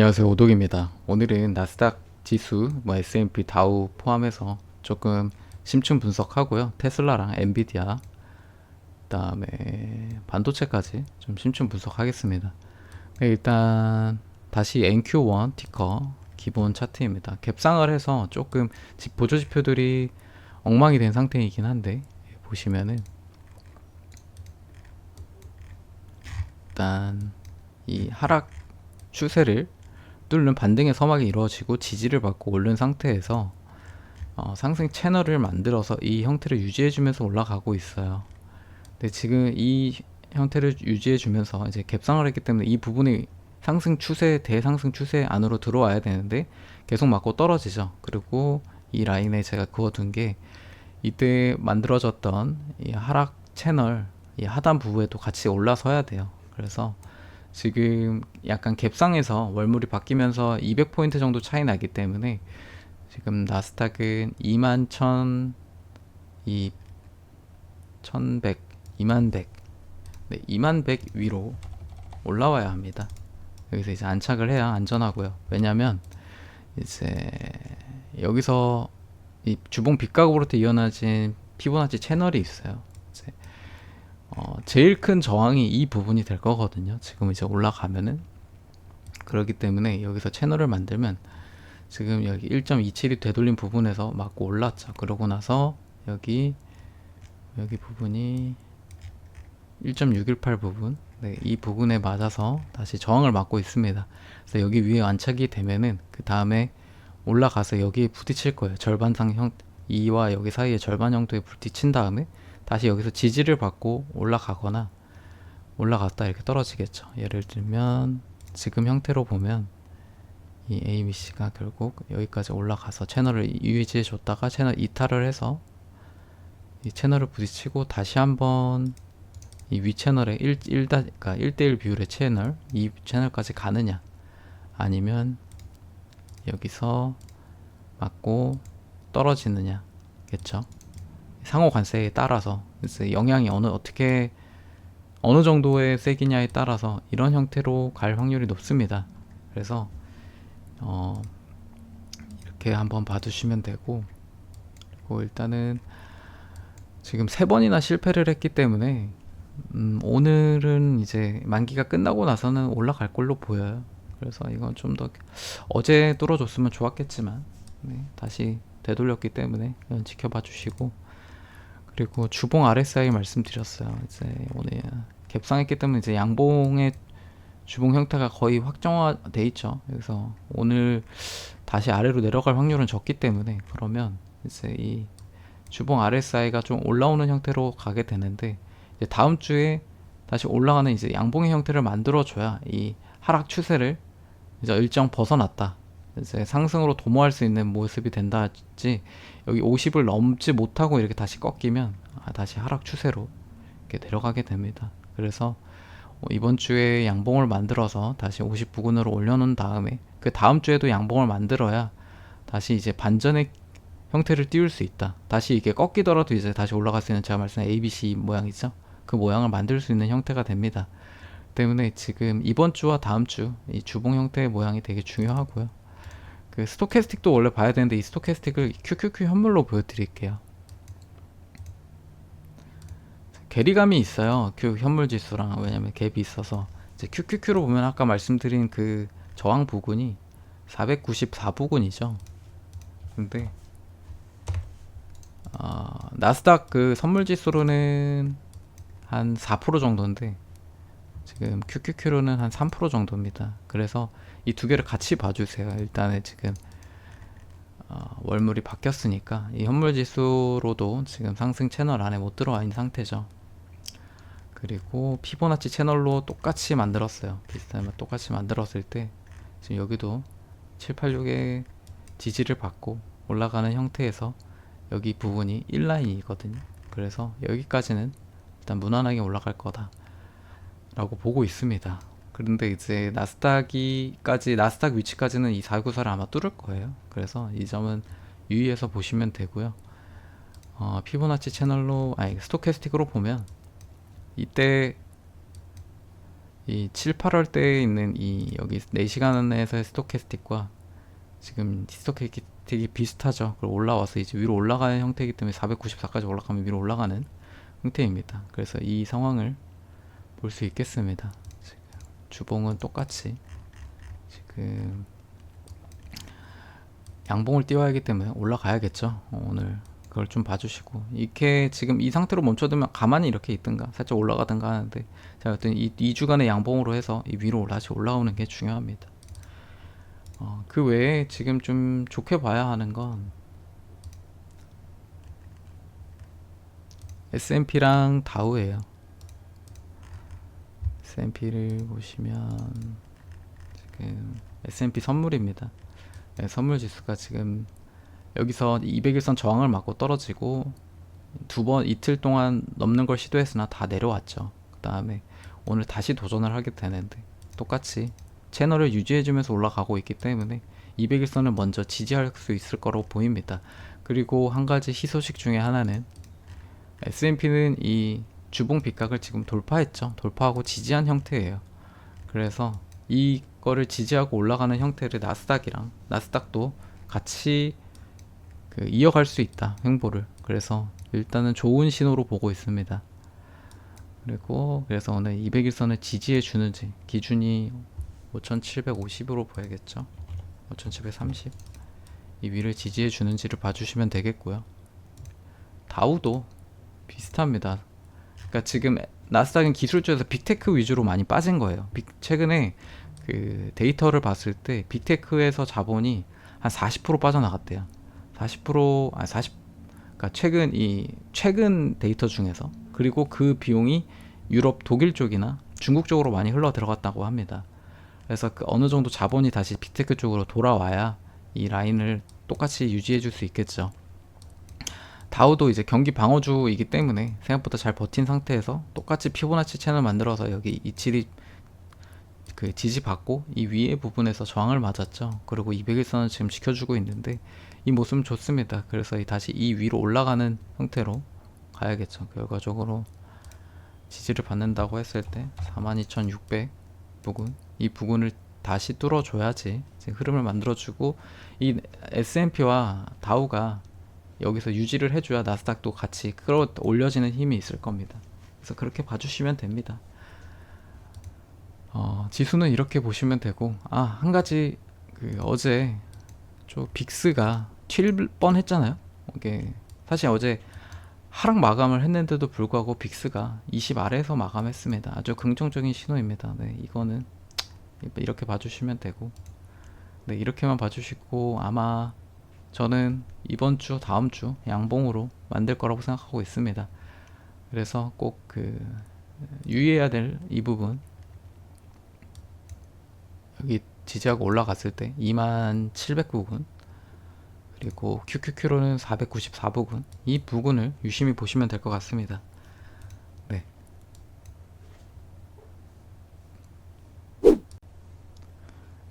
안녕하세요 오독입니다. 오늘은 나스닥 지수, 뭐 S&P 다우 포함해서 조금 심층 분석하고요. 테슬라랑 엔비디아, 그다음에 반도체까지 좀 심층 분석하겠습니다. 네, 일단 다시 NQ1 티커 기본 차트입니다. 갭상을 해서 조금 지- 보조 지표들이 엉망이 된 상태이긴 한데 예, 보시면은 일단 이 하락 추세를 뚫는 반등의 서막이 이루어지고 지지를 받고 오른 상태에서 어, 상승 채널을 만들어서 이 형태를 유지해주면서 올라가고 있어요. 근데 지금 이 형태를 유지해주면서 이제 갭상을 했기 때문에 이 부분이 상승 추세 대상승 추세 안으로 들어와야 되는데 계속 맞고 떨어지죠. 그리고 이 라인에 제가 그어둔 게 이때 만들어졌던 이 하락 채널 이 하단 부분에도 같이 올라서야 돼요. 그래서 지금 약간 갭상에서 월물이 바뀌면서 200포인트 정도 차이 나기 때문에 지금 나스닥은 2만 1 2 1100, 2만 100, 네, 2만 100 위로 올라와야 합니다. 여기서 이제 안착을 해야 안전하고요. 왜냐면 이제 여기서 이 주봉 빗각으로부터 이어나진 피보나치 채널이 있어요. 어, 제일 큰 저항이 이 부분이 될 거거든요. 지금 이제 올라가면은 그렇기 때문에 여기서 채널을 만들면 지금 여기 1.27이 되돌린 부분에서 맞고 올랐죠. 그러고 나서 여기 여기 부분이 1.618 부분 네, 이 부분에 맞아서 다시 저항을 맞고 있습니다. 그래서 여기 위에 안착이 되면은 그 다음에 올라가서 여기에 부딪힐 거예요. 절반상 형 이와 여기 사이에 절반 형태에 부딪힌 다음에 다시 여기서 지지를 받고 올라가거나 올라갔다 이렇게 떨어지겠죠. 예를 들면 지금 형태로 보면 이 ABC가 결국 여기까지 올라가서 채널을 유지해 줬다가 채널 이탈을 해서 이 채널을 부딪히고 다시 한번 이 위 채널에 1, 1, 그러니까 1대1 비율의 채널 이 채널까지 가느냐 아니면 여기서 맞고 떨어지느냐 겠죠 상호 관세에 따라서 영향이 어느 어떻게 어느 정도의 세기냐에 따라서 이런 형태로 갈 확률이 높습니다 그래서 어 이렇게 한번 봐주시면 되고 그리고 일단은 지금 세 번이나 실패를 했기 때문에 음, 오늘은 이제 만기가 끝나고 나서는 올라갈 걸로 보여요. 그래서 이건 좀 더 어제 뚫어줬으면 좋았겠지만 네, 다시 되돌렸기 때문에 지켜봐 주시고 그리고 주봉 RSI 말씀드렸어요. 이제 오늘 갭상했기 때문에 이제 양봉의 주봉 형태가 거의 확정화돼 있죠. 그래서 오늘 다시 아래로 내려갈 확률은 적기 때문에 그러면 이제 이 주봉 RSI가 좀 올라오는 형태로 가게 되는데 이제 다음 주에 다시 올라가는 이제 양봉의 형태를 만들어 줘야 이 하락 추세를 이제 일정 벗어났다. 이제 상승으로 도모할 수 있는 모습이 된다 지 여기 50을 넘지 못하고 이렇게 다시 꺾이면 아, 다시 하락 추세로 이렇게 내려가게 됩니다. 그래서 어, 이번 주에 양봉을 만들어서 다시 50 부근으로 올려놓은 다음에 그 다음 주에도 양봉을 만들어야 다시 이제 반전의 형태를 띄울 수 있다. 다시 이게 꺾이더라도 이제 다시 올라갈 수 있는 제가 말씀한 ABC 모양이죠. 그 모양을 만들 수 있는 형태가 됩니다. 때문에 지금 이번 주와 다음 주 이 주봉 형태의 모양이 되게 중요하고요. 그 스토캐스틱도 원래 봐야 되는데 이 스토캐스틱을 QQQ 현물로 보여드릴게요. 괴리감이 있어요. 그 현물 지수랑 왜냐면 갭이 있어서 이제 QQQ로 보면 아까 말씀드린 그 저항 부근이 494 부근이죠. 근데 어, 나스닥 그 선물 지수로는 한 4% 정도인데 지금 QQQ로는 한 3% 정도입니다. 그래서 이 두 개를 같이 봐주세요. 일단은 지금 어, 월물이 바뀌었으니까 이 현물 지수로도 지금 상승 채널 안에 못 들어와 있는 상태죠. 그리고 피보나치 채널로 똑같이 만들었어요. 비슷하면 똑같이 만들었을 때 지금 여기도 786의 지지를 받고 올라가는 형태에서 여기 부분이 1라인이거든요. 그래서 여기까지는 일단 무난하게 올라갈 거다. 라고 보고 있습니다. 그런데 이제 나스닥이까지 나스닥 위치까지는 이 494를 아마 뚫을 거예요. 그래서 이 점은 유의해서 보시면 되고요. 어, 피보나치 채널로 아니 스토캐스틱으로 보면 이때 이 7, 8월 때에 있는 이 여기 4시간에서의 스토캐스틱과 지금 스토캐스틱이 비슷하죠. 그리고 올라와서 이제 위로 올라가는 형태이기 때문에 494까지 올라가면 위로 올라가는 형태입니다. 그래서 이 상황을 볼 수 있겠습니다. 주봉은 똑같이 지금 양봉을 띄워야 하기 때문에 올라가야겠죠. 어, 오늘 그걸 좀 봐주시고 이렇게 지금 이 상태로 멈춰두면 가만히 이렇게 있든가 살짝 올라가든가 하는데 제가 어떤 이 2주간의 양봉으로 해서 이 위로 다시 올라오는 게 중요합니다. 어, 그 외에 지금 좀 좋게 봐야 하는 건 S&P랑 다우예요. S&P를 보시면 지금 S&P 선물입니다. 네, 선물 지수가 지금 여기서 200일선 저항을 맞고 떨어지고 두 번 이틀 동안 넘는 걸 시도했으나 다 내려왔죠. 그 다음에 오늘 다시 도전을 하게 되는데 똑같이 채널을 유지해주면서 올라가고 있기 때문에 200일선을 먼저 지지할 수 있을 거로 보입니다. 그리고 한 가지 희소식 중에 하나는 S&P는 이 주봉 빗각을 지금 돌파했죠. 돌파하고 지지한 형태예요. 그래서 이거를 지지하고 올라가는 형태를 나스닥이랑 나스닥도 같이 그 이어갈 수 있다 행보를. 그래서 일단은 좋은 신호로 보고 있습니다. 그리고 그래서 오늘 200일선을 지지해 주는지 기준이 5750으로 보야겠죠? 5730 이 위를 지지해 주는지를 봐주시면 되겠고요. 다우도 비슷합니다 그러니까 지금 나스닥은 기술주에서 빅테크 위주로 많이 빠진 거예요 빅, 최근에 그 데이터를 봤을 때 빅테크에서 자본이 한 40% 빠져나갔대요 40% 아, 40 그러니까 최근 이 최근 데이터 중에서 그리고 그 비용이 유럽 독일 쪽이나 중국 쪽으로 많이 흘러 들어갔다고 합니다. 그래서 그 어느 정도 자본이 다시 빅테크 쪽으로 돌아와야 이 라인을 똑같이 유지해 줄 수 있겠죠. 다우도 이제 경기 방어주이기 때문에 생각보다 잘 버틴 상태에서 똑같이 피보나치 채널 만들어서 여기 이치리 그 지지받고 이 위에 부분에서 저항을 맞았죠. 그리고 200일선을 지금 지켜주고 있는데 이 모습은 좋습니다. 그래서 이 다시 이 위로 올라가는 형태로 가야겠죠. 결과적으로 지지를 받는다고 했을 때 42,600 부근 이 부근을 다시 뚫어줘야지 흐름을 만들어주고 이 S&P와 다우가 여기서 유지를 해줘야 나스닥도 같이 끌어 올려지는 힘이 있을 겁니다. 그래서 그렇게 봐주시면 됩니다. 어, 지수는 이렇게 보시면 되고 아 한 가지 그 어제 저 빅스가 튈 뻔했잖아요. 이게 사실 어제 하락 마감을 했는데도 불구하고 빅스가 20 아래에서 마감했습니다. 아주 긍정적인 신호입니다. 네, 이거는 이렇게 봐주시면 되고, 네, 이렇게만 봐주시고 아마 저는 이번 주, 다음 주 양봉으로 만들 거라고 생각하고 있습니다. 그래서 꼭 그 유의해야 될 이 부분 여기 지지하고 올라갔을 때 2700부근 그리고 QQQ로는 494부근 이 부근을 유심히 보시면 될 것 같습니다. 네.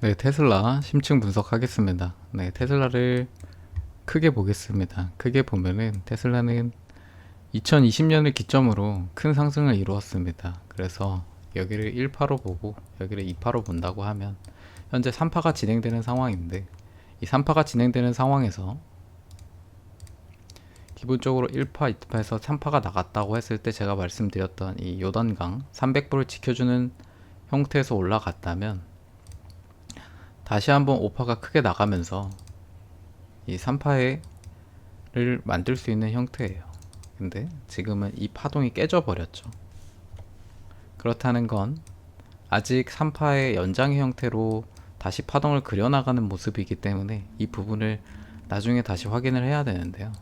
네, 테슬라 심층 분석하겠습니다. 네, 테슬라를 크게 보겠습니다. 크게 보면은 테슬라는 2020년을 기점으로 큰 상승을 이루었습니다. 그래서 여기를 1파로 보고 여기를 2파로 본다고 하면 현재 3파가 진행되는 상황인데 이 3파가 진행되는 상황에서 기본적으로 1파, 2파에서 3파가 나갔다고 했을 때 제가 말씀드렸던 이 요단강 300불을 지켜주는 형태에서 올라갔다면 다시 한번 5파가 크게 나가면서 이 3파를 만들 수 있는 형태예요. 근데 지금은 이 파동이 깨져 버렸죠. 그렇다는 건 아직 3파의 연장의 형태로 다시 파동을 그려나가는 모습이기 때문에 이 부분을 나중에 다시 확인을 해야 되는데요.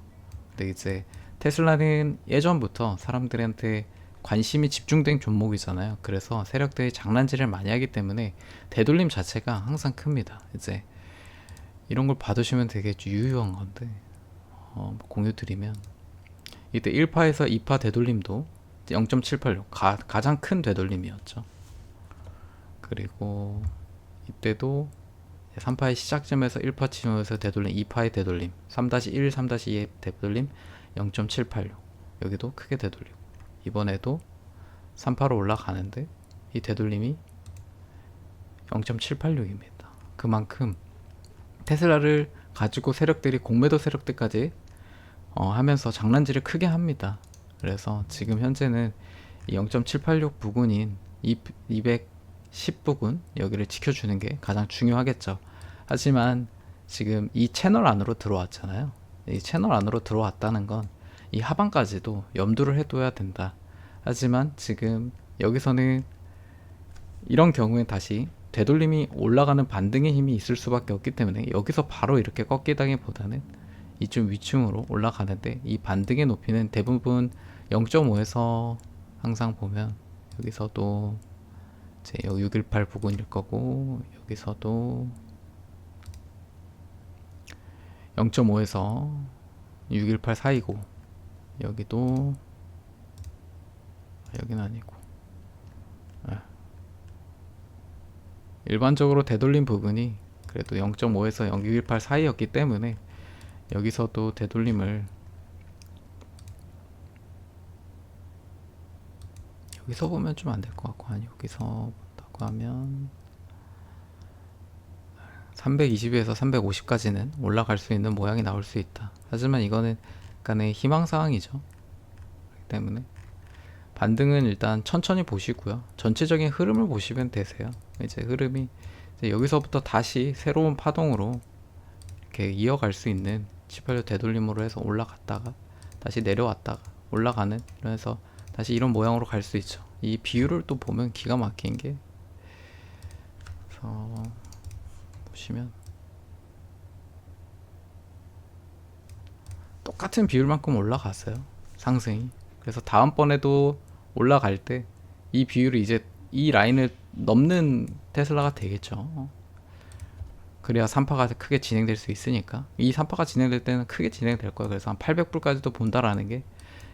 근데 이제 테슬라는 예전부터 사람들한테 관심이 집중된 종목이잖아요. 그래서 세력들이 장난질을 많이 하기 때문에 되돌림 자체가 항상 큽니다. 이제 이런 걸 받으시면 되게 유효한 건데 어, 공유 드리면 이때 1파에서 2파 되돌림도 0.78로 가, 가장 큰 되돌림이었죠. 그리고 이때도 3파의 시작점에서 1파 치면서 되돌림, 2파의 되돌림, 3-1, 3-2의 되돌림 0.786 여기도 크게 되돌리고 이번에도 3파로 올라가는데 이 되돌림이 0.786입니다. 그만큼 테슬라를 가지고 세력들이 공매도 세력들까지 어, 하면서 장난질을 크게 합니다. 그래서 지금 현재는 이0.786 부근인 210 부근 여기를 지켜주는 게 가장 중요하겠죠. 하지만 지금 이 채널 안으로 들어왔잖아요. 이 채널 안으로 들어왔다는 건 이 하방까지도 염두를 해둬야 된다. 하지만 지금 여기서는 이런 경우에 다시 되돌림이 올라가는 반등의 힘이 있을 수밖에 없기 때문에 여기서 바로 이렇게 꺾이다기보다는 이좀 위층으로 올라가는데 이 반등의 높이는 대부분 0.5에서 항상 보면 여기서도 이제 618 부근일 거고 여기서도 0.5에서 618 사이고 여기도 아, 여기는 아니고 일반적으로 되돌림 부분이 그래도 0.5에서 0.618 사이였기 때문에 여기서도 되돌림을 여기서 보면 좀 안 될 것 같고 아니 여기서 본다고 하면 320에서 350까지는 올라갈 수 있는 모양이 나올 수 있다. 하지만 이거는 약간의 희망 사항이죠. 그렇기 때문에 반등은 일단 천천히 보시고요. 전체적인 흐름을 보시면 되세요. 이제 흐름이 이제 여기서부터 다시 새로운 파동으로 이렇게 이어갈 수 있는 18료 되돌림으로 해서 올라갔다가 다시 내려왔다가 올라가는 이러면서 다시 이런 모양으로 갈 수 있죠. 이 비율을 또 보면 기가 막힌 게 그래서 보시면 똑같은 비율만큼 올라갔어요. 상승이. 그래서 다음번에도 올라갈 때 이 비율이 이제 이 라인을 넘는 테슬라가 되겠죠. 그래야 3파가 크게 진행될 수 있으니까 이 3파가 진행될 때는 크게 진행될 거예요. 그래서 한 800불까지도 본다라는 게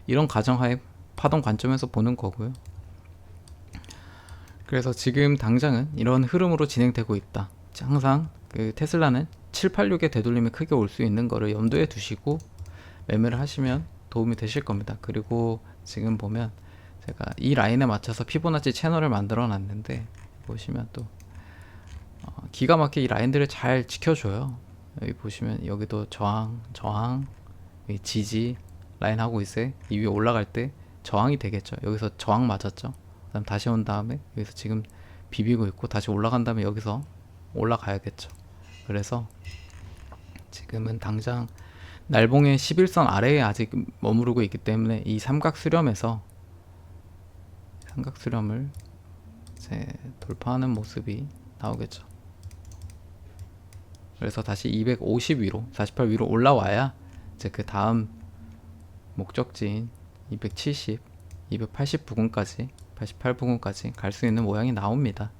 이런 가정하에 파동 관점에서 보는 거고요. 그래서 지금 당장은 이런 흐름으로 진행되고 있다. 항상 그 테슬라는 786의 되돌림이 크게 올 수 있는 거를 염두에 두시고 매매를 하시면 도움이 되실 겁니다. 그리고 지금 보면 제가 이 라인에 맞춰서 피보나치 채널을 만들어 놨는데 보시면 또 어, 기가 막히게 이 라인들을 잘 지켜줘요. 여기 보시면 여기도 저항, 저항, 지지 라인 하고 있어요. 이 위에 올라갈 때 저항이 되겠죠. 여기서 저항 맞았죠. 그다음 다시 온 다음에 여기서 지금 비비고 있고 다시 올라간 다음에 여기서 올라가야겠죠. 그래서 지금은 당장 날봉의 11선 아래에 아직 머무르고 있기 때문에 이 삼각 수렴에서 삼각 수렴을 이제 돌파하는 모습이 나오겠죠. 그래서 다시 250 위로 48 위로 올라와야 이제 그 다음 목적지인 270, 280 부근까지 88 부근까지 갈 수 있는 모양이 나옵니다.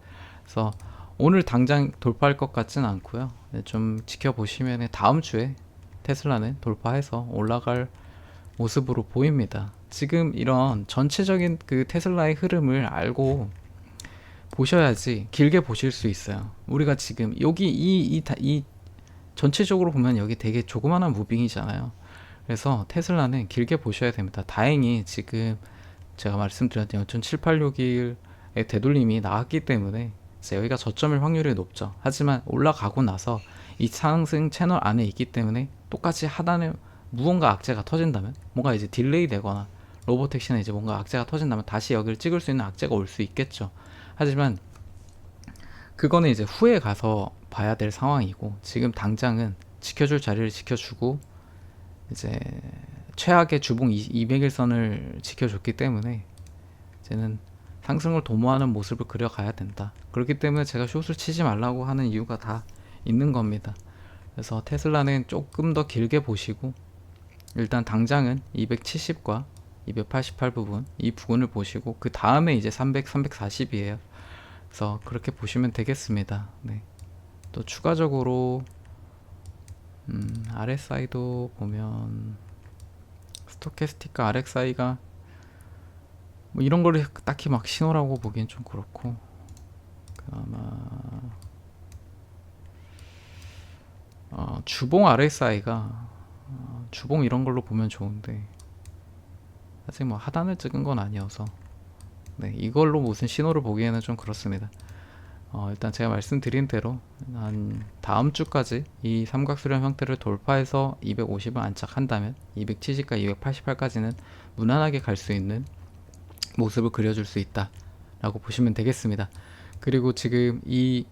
그래서 오늘 당장 돌파할 것 같진 않고요. 네, 좀 지켜보시면 다음 주에 테슬라는 돌파해서 올라갈 모습으로 보입니다. 지금 이런 전체적인 그 테슬라의 흐름을 알고 보셔야지 길게 보실 수 있어요. 우리가 지금 여기 이, 이, 이 전체적으로 보면 여기 되게 조그마한 무빙이잖아요. 그래서 테슬라는 길게 보셔야 됩니다. 다행히 지금 제가 말씀드렸던 0.786일의 되돌림이 나왔기 때문에 여기가 저점일 확률이 높죠. 하지만 올라가고 나서 이 상승 채널 안에 있기 때문에 똑같이 하단에 무언가 악재가 터진다면 뭔가 이제 딜레이 되거나 로보택시나 이제 뭔가 악재가 터진다면 다시 여기를 찍을 수 있는 악재가 올 수 있겠죠. 하지만 그거는 이제 후에 가서 봐야 될 상황이고 지금 당장은 지켜줄 자리를 지켜주고 이제 최악의 주봉 200일선을 지켜줬기 때문에 이제는 상승을 도모하는 모습을 그려가야 된다. 그렇기 때문에 제가 숏을 치지 말라고 하는 이유가 다 있는 겁니다. 그래서 테슬라는 조금 더 길게 보시고 일단 당장은 270과 288 부분 이 부분을 보시고 그 다음에 이제 300, 340이에요. 그래서 그렇게 보시면 되겠습니다. 네. 또 추가적으로 음, RSI도 보면 스토캐스틱과 RXI가 뭐 이런 거를 딱히 막 신호라고 보기엔 좀 그렇고 아마 어, 주봉 RSI가 어, 주봉 이런 걸로 보면 좋은데 아직 뭐 하단을 찍은 건 아니어서 네, 이걸로 무슨 신호를 보기에는 좀 그렇습니다. 어, 일단 제가 말씀드린 대로 한 다음 주까지 이 삼각수렴 형태를 돌파해서 250을 안착한다면 270과 288까지는 무난하게 갈 수 있는 모습을 그려줄 수 있다라고 보시면 되겠습니다. 그리고 지금 이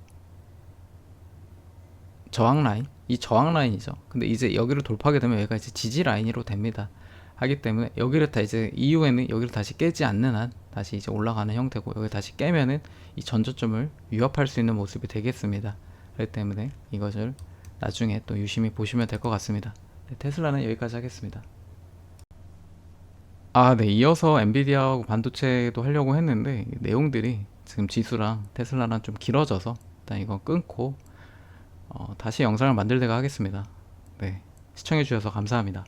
저항 라인, 이 저항 라인이죠. 근데 이제 여기를 돌파하게 되면 여기가 이제 지지 라인으로 됩니다. 하기 때문에 여기를 다 이제 이후에는 여기를 다시 깨지 않는 한 다시 이제 올라가는 형태고 여기 다시 깨면은 이 전저점을 위협할 수 있는 모습이 되겠습니다. 그렇기 때문에 이것을 나중에 또 유심히 보시면 될 것 같습니다. 네, 테슬라는 여기까지 하겠습니다. 아, 네. 이어서 엔비디아하고 반도체도 하려고 했는데 이 내용들이 지금 지수랑 테슬라랑 좀 길어져서 일단 이거 끊고 어, 다시 영상을 만들 때가 하겠습니다. 네. 시청해 주셔서 감사합니다.